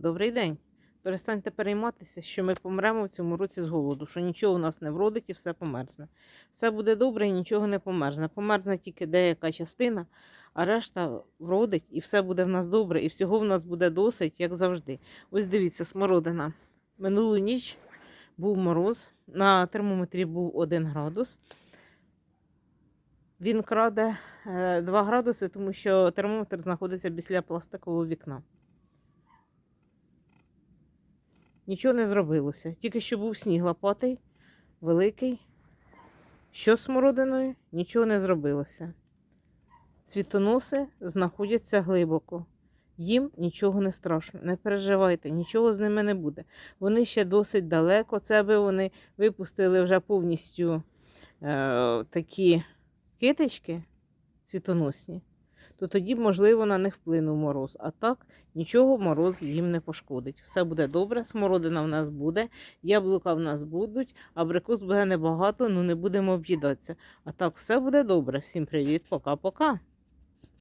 Добрий день. Перестаньте перейматися, що ми помремо в цьому році з голоду, що нічого у нас не вродить і все померзне. Все буде добре і нічого не померзне. Померзне тільки деяка частина, а решта вродить і все буде в нас добре, і всього в нас буде досить, як завжди. Ось дивіться, смородина. Минулу ніч був мороз, на термометрі був 1 градус. Він краде 2 градуси, тому що термометр знаходиться після пластикового вікна. Нічого не зробилося. Тільки що був сніг лопатий, великий. Що з смородиною? Нічого не зробилося. Цвітоноси знаходяться глибоко. Їм нічого не страшно. Не переживайте, нічого з ними не буде. Вони ще досить далеко. Це аби вони випустили вже повністю е, такі китички цвітоносні, то тоді, можливо, на них вплинув мороз. А так нічого мороз їм не пошкодить. Все буде добре, смородина в нас буде, яблука в нас будуть, абрикос буде небагато, ну не будемо об'їдатися. А так, все буде добре. Всім привіт, пока-пока.